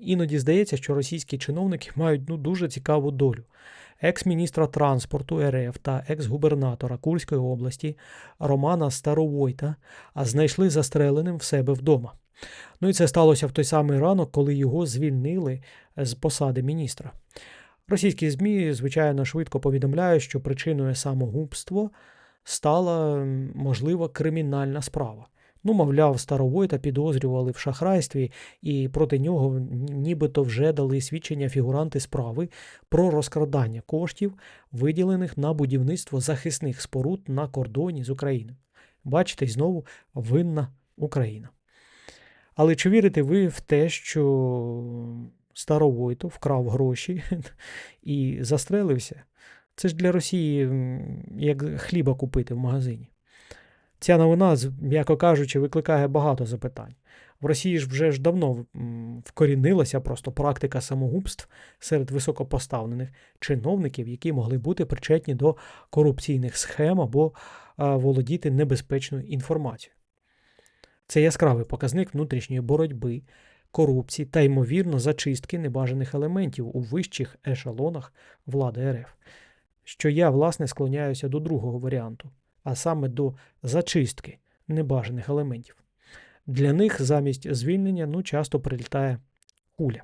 Іноді здається, що російські чиновники мають ну, дуже цікаву долю. Екс-міністра транспорту РФ та екс-губернатора Курської області Романа Старовойта знайшли застреленим в себе вдома. Ну і це сталося в той самий ранок, коли його звільнили з посади міністра. Російські ЗМІ, звичайно, швидко повідомляють, що причиною самогубства стала, м, можливо, кримінальна справа. Ну, мовляв, Старовойта підозрювали в шахрайстві, і проти нього нібито вже дали свідчення фігуранти справи про розкрадання коштів, виділених на будівництво захисних споруд на кордоні з Україною. Бачите, знову винна Україна. Але чи вірите ви в те, що Старовойтов вкрав гроші і застрелився? Це ж для Росії як хліба купити в магазині. Ця новина, м'яко кажучи, викликає багато запитань. В Росії ж вже ж давно вкорінилася просто практика самогубств серед високопоставлених чиновників, які могли бути причетні до корупційних схем або володіти небезпечною інформацією. Це яскравий показник внутрішньої боротьби, корупції та, ймовірно, зачистки небажаних елементів у вищих ешелонах влади РФ. Що я, власне, склоняюся до другого варіанту, а саме до зачистки небажаних елементів. Для них замість звільнення ну, часто прилітає куля.